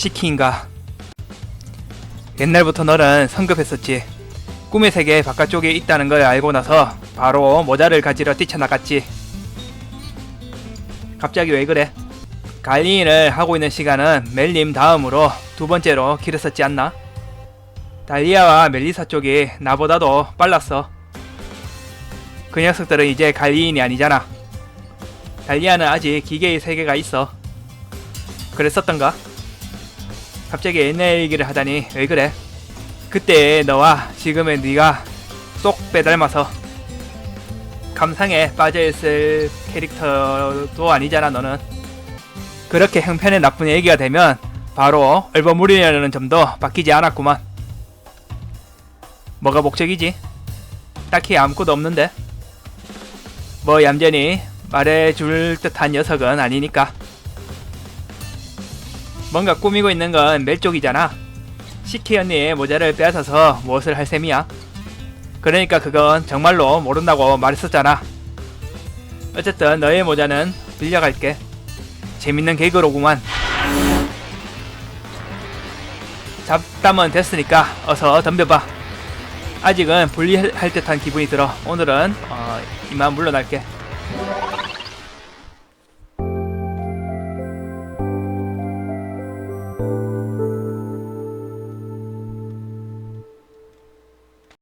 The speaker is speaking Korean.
시키인가? 옛날부터 너는 성급했었지. 꿈의 세계 바깥쪽에 있다는 걸 알고 나서 바로 모자를 가지러 뛰쳐나갔지. 갑자기 왜 그래? 갈리인을 하고 있는 시간은 멜님 다음으로 두 번째로 길었었지 않나? 달리아와 멜리사 쪽이 나보다도 빨랐어. 그 녀석들은 이제 갈리인이 아니잖아. 달리아는 아직 기계의 세계가 있어. 그랬었던가? 갑자기 옛날 얘기를 하다니 왜 그래? 그때 너와 지금의 네가 쏙 빼닮아서 감상에 빠져있을 캐릭터도 아니잖아 너는 그렇게 형편에 나쁜 얘기가 되면 바로 얼버무리려는 점도 바뀌지 않았구만 뭐가 목적이지? 딱히 아무것도 없는데 뭐 얌전히 말해줄 듯한 녀석은 아니니까 뭔가 꾸미고 있는 건 멜 쪽이잖아. 시키 언니의 모자를 빼앗아서 무엇을 할 셈이야? 그러니까 그건 정말로 모른다고 말했었잖아. 어쨌든 너의 모자는 빌려갈게. 재밌는 개그로구만. 잡담은 됐으니까 어서 덤벼봐. 아직은 불리할 듯한 기분이 들어. 오늘은 어, 이만 물러날게